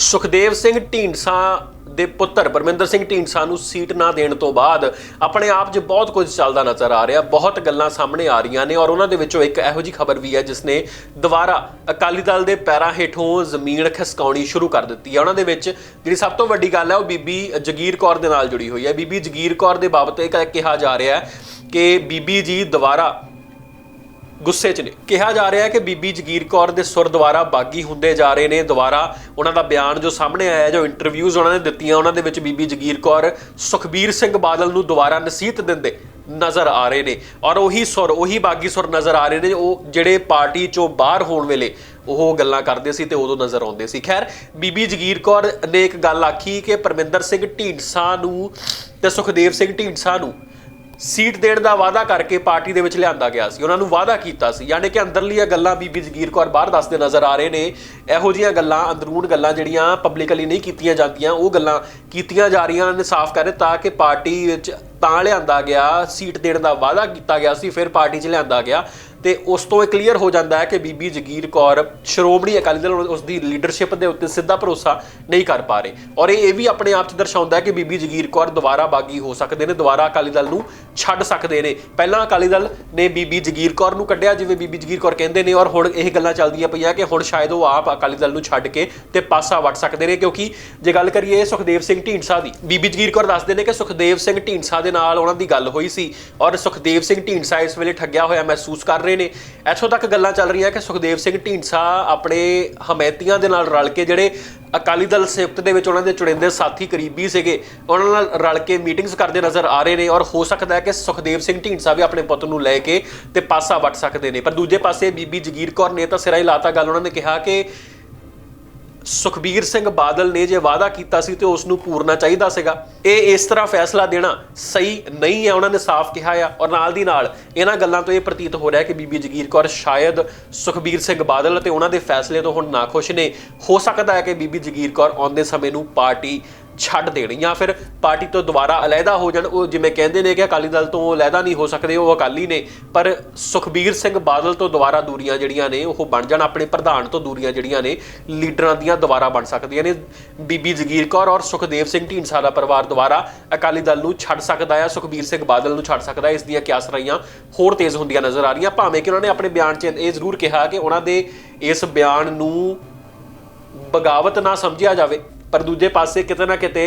ਸੁਖਦੇਵ ਸਿੰਘ ਢੀਂਡਸਾ ਦੇ ਪੁੱਤਰ ਪਰਮਿੰਦਰ ਸਿੰਘ ਢੀਂਡਸਾ ਨੂੰ ਸੀਟ ਨਾ ਦੇਣ ਤੋਂ ਬਾਅਦ ਆਪਣੇ ਆਪ 'ਚ ਬਹੁਤ ਕੁਝ ਚੱਲਦਾ ਨਜ਼ਰ ਆ ਰਿਹਾ। ਬਹੁਤ ਗੱਲਾਂ ਸਾਹਮਣੇ ਆ ਰਹੀਆਂ ਨੇ ਔਰ ਉਹਨਾਂ ਦੇ ਵਿੱਚੋਂ ਇੱਕ ਇਹੋ ਜੀ ਖਬਰ ਵੀ ਹੈ ਜਿਸ ਨੇ ਦੁਬਾਰਾ ਅਕਾਲੀ ਦਲ ਦੇ ਪੈਰਾਂ ਹੇਠੋਂ ਜ਼ਮੀਨ ਖਿਸਕਾਉਣੀ ਸ਼ੁਰੂ ਕਰ ਦਿੱਤੀ ਹੈ। ਉਹਨਾਂ ਦੇ ਵਿੱਚ ਜਿਹੜੀ ਸਭ ਤੋਂ ਵੱਡੀ ਗੱਲ ਹੈ ਉਹ ਬੀਬੀ ਜਗੀਰ ਕੌਰ ਦੇ ਨਾਲ ਜੁੜੀ ਹੋਈ ਹੈ। ਬੀਬੀ ਜਗੀਰ ਕੌਰ ਦੇ ਬਾਬਤ ਇਹ ਕ- ਕਿਹਾ ਜਾ ਰਿਹਾ ਹੈ ਕਿ ਬੀਬੀ ਜੀ ਦੁਬਾਰਾ ਗੁੱਸੇ 'ਚ ਨੇ। ਕਿਹਾ ਜਾ ਰਿਹਾ ਹੈ ਕਿ ਬੀਬੀ ਜਗੀਰ ਕੌਰ ਦੇ ਸੁਰ ਦੁਆਰਾ ਬਾਗੀ ਹੁੰਦੇ ਜਾ ਰਹੇ ਨੇ। ਦੁਬਾਰਾ ਉਹਨਾਂ ਦਾ ਬਿਆਨ ਜੋ ਸਾਹਮਣੇ ਆਇਆ ਜੋ ਇੰਟਰਵਿਊਜ਼ ਉਹਨਾਂ ਨੇ ਦਿੱਤੀਆਂ, ਉਹਨਾਂ ਦੇ ਵਿੱਚ ਬੀਬੀ ਜਗੀਰ ਕੌਰ ਸੁਖਬੀਰ ਸਿੰਘ ਬਾਦਲ ਨੂੰ ਦੁਬਾਰਾ ਨਸੀਹਤ ਦਿੰਦੇ ਨਜ਼ਰ ਆ ਰਹੇ ਨੇ। ਔਰ ਉਹੀ ਸੁਰ, ਉਹੀ ਬਾਗੀ ਸੁਰ ਨਜ਼ਰ ਆ ਰਹੇ ਨੇ, ਉਹ ਜਿਹੜੇ ਪਾਰਟੀ ਚੋਂ ਬਾਹਰ ਹੋਣ ਵੇਲੇ ਉਹ ਗੱਲਾਂ ਕਰਦੇ ਸੀ ਤੇ ਉਦੋਂ ਨਜ਼ਰ ਆਉਂਦੇ ਸੀ। ਖੈਰ, ਬੀਬੀ ਜਗੀਰ ਕੌਰ ਨੇ ਇੱਕ ਗੱਲ ਆਖੀ ਕਿ ਪਰਮਿੰਦਰ ਸਿੰਘ ਢੀਂਡਸਾ ਨੂੰ ਤੇ ਸੁਖਦੇਵ ਸਿੰਘ ਢੀਂਡਸਾ ਨੂੰ ਸੀਟ ਦੇਣ ਦਾ ਵਾਅਦਾ ਕਰਕੇ ਪਾਰਟੀ ਦੇ ਵਿੱਚ ਲਿਆਂਦਾ ਗਿਆ ਸੀ। ਉਹਨਾਂ ਨੂੰ ਵਾਅਦਾ ਕੀਤਾ ਸੀ। ਯਾਨੀ ਕਿ ਅੰਦਰਲੀਆਂ ਗੱਲਾਂ ਬੀਬੀ ਜਗੀਰ ਕੌਰ ਬਾਹਰ ਦੱਸਦੇ ਨਜ਼ਰ ਆ ਰਹੇ ਨੇ। ਇਹੋ ਜਿਹੀਆਂ ਗੱਲਾਂ, ਅੰਦਰੂਨ ਗੱਲਾਂ ਜਿਹੜੀਆਂ ਪਬਲਿਕਲੀ ਨਹੀਂ ਕੀਤੀਆਂ ਜਾਂਦੀਆਂ, ਉਹ ਗੱਲਾਂ ਕੀਤੀਆਂ ਜਾ ਰਹੀਆਂ ਨੇ ਸਾਫ਼ ਕਰ ਦਿੱਤਾ ਕਿ ਪਾਰਟੀ ਵਿੱਚ ਤਾਂ ਲਿਆਂਦਾ ਗਿਆ, ਸੀਟ ਦੇਣ ਦਾ ਵਾਅਦਾ ਕੀਤਾ ਗਿਆ ਸੀ, ਫਿਰ ਪਾਰਟੀ 'ਚ ਲਿਆਂਦਾ ਗਿਆ। ਤੇ ਉਸ ਤੋਂ ਇਹ ਕਲੀਅਰ ਹੋ ਜਾਂਦਾ ਹੈ ਕਿ ਬੀਬੀ ਜਗੀਰ ਕੌਰ ਸ਼੍ਰੋਮਣੀ ਅਕਾਲੀ ਦਲ ਉਸ ਦੀ ਲੀਡਰਸ਼ਿਪ ਦੇ ਉੱਤੇ ਸਿੱਧਾ ਭਰੋਸਾ ਨਹੀਂ ਕਰ ਪਾ ਰਹੇ। ਔਰ ਇਹ ਇਹ ਵੀ ਆਪਣੇ ਆਪ 'ਚ ਦਰਸਾਉਂਦਾ ਹੈ ਕਿ ਬੀਬੀ ਜਗੀਰ ਕੌਰ ਦੁਬਾਰਾ ਬਾਗੀ ਹੋ ਸਕਦੇ ਨੇ, ਦੁਬਾਰਾ ਅਕਾਲੀ ਦਲ ਨੂੰ ਛੱਡ ਸਕਦੇ ਨੇ। ਪਹਿਲਾਂ ਅਕਾਲੀ ਦਲ ਨੇ ਬੀਬੀ ਜਗੀਰ ਕੌਰ ਨੂੰ ਕੱਢਿਆ, ਜਿਵੇਂ ਬੀਬੀ ਜਗੀਰ ਕੌਰ ਕਹਿੰਦੇ ਨੇ, ਔਰ ਹੁਣ ਇਹ ਗੱਲਾਂ ਚੱਲਦੀਆਂ ਪਈਆਂ ਕਿ ਹੁਣ ਸ਼ਾਇਦ ਉਹ ਆਪ ਅਕਾਲੀ ਦਲ ਨੂੰ ਛੱਡ ਕੇ ਤੇ ਪਾਸਾ ਵੱਟ ਸਕਦੇ ਨੇ, ਕਿਉਂਕਿ ਜੇ ਗੱਲ ਕਰੀਏ ਸੁਖਦੇਵ ਸਿੰਘ ਢੀਂਡਸਾ ਦੀ, ਬੀਬੀ ਜਗੀਰ ਕੌਰ ਦੱਸਦੇ ਨੇ ਕਿ ਸੁਖਦੇਵ ਸਿੰਘ ਢੀਂਡਸਾ ਦੇ ਨਾਲ ਉਹਨਾਂ ਦੀ ਗੱਲ ਹੋਈ ਸੀ। ਔਰ ਸੁਖਦੇਵ ਸਿੰਘ ਢੀਂਡਸਾ ਇਸ ਵੇਲੇ ਠੱਗਿਆ ਹੋਇਆ ਮਹਿਸੂਸ ਕਰ ਰਹੇ ਨੇ। ਇੱਥੋਂ ਤੱਕ ਗੱਲਾਂ ਚੱਲ ਰਹੀਆਂ ਕਿ ਸੁਖਦੇਵ ਸਿੰਘ ਢੀਂਡਸਾ ਆਪਣੇ ਹਮੈਤੀਆਂ ਦੇ ਨਾਲ ਰਲ ਕੇ ਜਿਹੜੇ ਅਕਾਲੀ ਦਲ ਸੰਯੁਕਤ ਦੇ ਵਿੱਚ ਉਹਨਾਂ ਦੇ ਚੁਣਿੰਦੇ ਸਾਥੀ ਕਰੀਬੀ ਸੀਗੇ, ਉਹਨਾਂ ਨਾਲ ਰਲ ਕੇ ਮੀਟਿੰਗਸ ਕਰਦੇ ਨਜ਼ਰ ਆ ਰਹੇ ਨੇ ਔਰ ਹੋ ਸਕਦਾ ਹੈ ਕਿ ਸੁਖਦੇਵ ਸਿੰਘ ਢੀਂਡਸਾ ਵੀ ਆਪਣੇ ਪੁੱਤ ਨੂੰ ਲੈ ਕੇ ਤੇ ਪਾਸਾ ਵੱਟ ਸਕਦੇ ਨੇ। ਪਰ ਦੂਜੇ ਪਾਸੇ ਬੀਬੀ ਜਗੀਰ ਕੌਰ ਨੇ ਤਾਂ ਸਿਰਾ ਹੀ ਲਾਤਾ ਗੱਲ। ਉਹਨਾਂ ਨੇ ਕਿਹਾ ਕਿ ਸੁਖਬੀਰ ਸਿੰਘ ਬਾਦਲ ਨੇ ਜੇ ਵਾਅਦਾ ਕੀਤਾ ਸੀ ਤੇ ਉਸ ਨੂੰ ਪੂਰਨਾ ਚਾਹੀਦਾ ਸੀਗਾ। ਇਹ ਇਸ ਤਰ੍ਹਾਂ ਫੈਸਲਾ ਦੇਣਾ ਸਹੀ ਨਹੀਂ ਹੈ, ਉਹਨਾਂ ਨੇ ਸਾਫ਼ ਕਿਹਾ ਆ। ਔਰ ਨਾਲ ਦੀ ਨਾਲ ਇਹਨਾਂ ਗੱਲਾਂ ਤੋਂ ਇਹ ਪ੍ਰਤੀਤ ਹੋ ਰਿਹਾ ਕਿ ਬੀਬੀ ਜਗੀਰ ਕੌਰ ਸ਼ਾਇਦ ਸੁਖਬੀਰ ਸਿੰਘ ਬਾਦਲ ਅਤੇ ਉਹਨਾਂ ਦੇ ਫੈਸਲੇ ਤੋਂ ਹੁਣ ਨਾਖੁਸ਼ ਨੇ। ਹੋ ਸਕਦਾ ਹੈ ਕਿ ਬੀਬੀ ਜਗੀਰ ਕੌਰ ਆਉਂਦੇ ਸਮੇਂ ਨੂੰ ਪਾਰਟੀ ਛੱਡ ਦੇਣ ਜਾਂ ਫਿਰ ਪਾਰਟੀ ਤੋਂ ਦੁਬਾਰਾ ਅਲੈਦਾ ਹੋ ਜਾਣ, ਉਹ ਜਿਵੇਂ ਕਹਿੰਦੇ ਨੇ ਕਿ ਅਕਾਲੀ ਦਲ ਤੋਂ ਅਲੈਦਾ ਨਹੀਂ ਹੋ ਸਕਦੇ, ਉਹ ਅਕਾਲੀ ਨੇ, ਪਰ ਸੁਖਬੀਰ ਸਿੰਘ ਬਾਦਲ ਤੋਂ ਦੁਬਾਰਾ ਦੂਰੀਆਂ ਜਿਹੜੀਆਂ ਨੇ, ਉਹ ਬਣ ਜਾਣ, ਆਪਣੇ ਪ੍ਰਧਾਨ ਤੋਂ ਦੂਰੀਆਂ ਜਿਹੜੀਆਂ ਨੇ, ਲੀਡਰਾਂ ਦੀਆਂ ਦੁਬਾਰਾ ਬਣ ਸਕਦੀਆਂ ਨੇ। ਬੀਬੀ ਜਗੀਰ ਕੌਰ ਔਰ ਸੁਖਦੇਵ ਸਿੰਘ ਢੀਂਡਸਾ ਦਾ ਪਰਿਵਾਰ ਦੁਬਾਰਾ ਅਕਾਲੀ ਦਲ ਨੂੰ ਛੱਡ ਸਕਦਾ ਹੈ, ਸੁਖਬੀਰ ਸਿੰਘ ਬਾਦਲ ਨੂੰ ਛੱਡ ਸਕਦਾ ਹੈ, ਇਸ ਦੀਆਂ ਕਿਆਸ ਰਹੀਆਂ ਹੋਰ ਤੇਜ਼ ਹੁੰਦੀਆਂ ਨਜ਼ਰ ਆ ਰਹੀਆਂ। ਭਾਵੇਂ ਕਿ ਉਹਨਾਂ ਨੇ ਆਪਣੇ ਬਿਆਨ 'ਚ ਇਹ ਜ਼ਰੂਰ ਕਿਹਾ ਕਿ ਉਹਨਾਂ ਦੇ ਇਸ ਬਿਆਨ ਨੂੰ ਬਗਾਵਤ ਨਾ ਸਮਝਿਆ ਜਾਵੇ। ਪਰ ਦੂਜੇ ਪਾਸੇ ਕਿਤੇ ਨਾ ਕਿਤੇ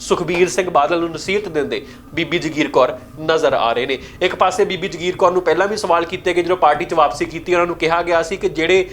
ਸੁਖਬੀਰ ਸਿੰਘ ਬਾਦਲ ਨੂੰ ਨਸੀਹਤ ਦਿੰਦੇ ਬੀਬੀ ਜਗੀਰ ਕੌਰ ਨਜ਼ਰ ਆ ਰਹੇ ਨੇ। ਇੱਕ ਪਾਸੇ ਬੀਬੀ ਜਗੀਰ ਕੌਰ ਨੂੰ ਪਹਿਲਾਂ ਵੀ ਸਵਾਲ ਕੀਤੇ ਗਏ, ਜਦੋਂ ਪਾਰਟੀ 'ਚ ਵਾਪਸੀ ਕੀਤੀ, ਉਹਨਾਂ ਨੂੰ ਕਿਹਾ ਗਿਆ ਸੀ ਕਿ ਜਿਹੜੇ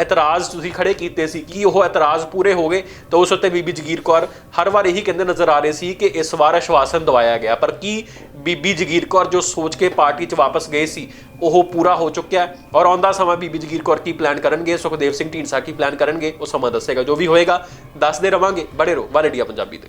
ਇਤਰਾਜ਼ ਤੁਸੀਂ ਖੜੇ ਕੀਤੇ ਸੀ, ਕੀ ਉਹ ਇਤਰਾਜ਼ ਪੂਰੇ ਹੋ ਗਏ? ਤਾਂ ਉਸ ਉੱਤੇ ਬੀਬੀ ਜਗੀਰ ਕੌਰ ਹਰ ਵਾਰ ਇਹੀ ਕਹਿੰਦੇ ਨਜ਼ਰ ਆ ਰਹੇ ਸੀ ਕਿ ਇਸ ਵਾਰ ਆਸ਼ਵਾਸਨ ਦਵਾਇਆ ਗਿਆ। ਪਰ ਕੀ ਬੀਬੀ ਜਗੀਰ ਕੌਰ ਜੋ ਸੋਚ ਕੇ ਪਾਰਟੀ 'ਚ ਵਾਪਸ ਗਏ ਸੀ, ਉਹ ਪੂਰਾ ਹੋ ਚੁੱਕਿਆ ਔਰ ਆਉਂਦਾ ਸਮਾਂ ਬੀਬੀ ਜਗੀਰ ਕੌਰ ਕੀ ਪਲਾਨ ਕਰਨਗੇ? ਸੁਖਦੇਵ ਸਿੰਘ ਢੀਂਡਸਾ ਕੀ ਪਲਾਨ ਕਰਨਗੇ? ਉਹ ਸਮਾਂ ਦੱਸੇਗਾ। ਜੋ ਵੀ ਹੋਏਗਾ, ਦੱਸਦੇ ਰਵਾਂਗੇ। ਬੜੇ ਰੋ ਵਾਲ ਇੰਡੀਆ ਪੰਜਾਬੀ ਤੇ।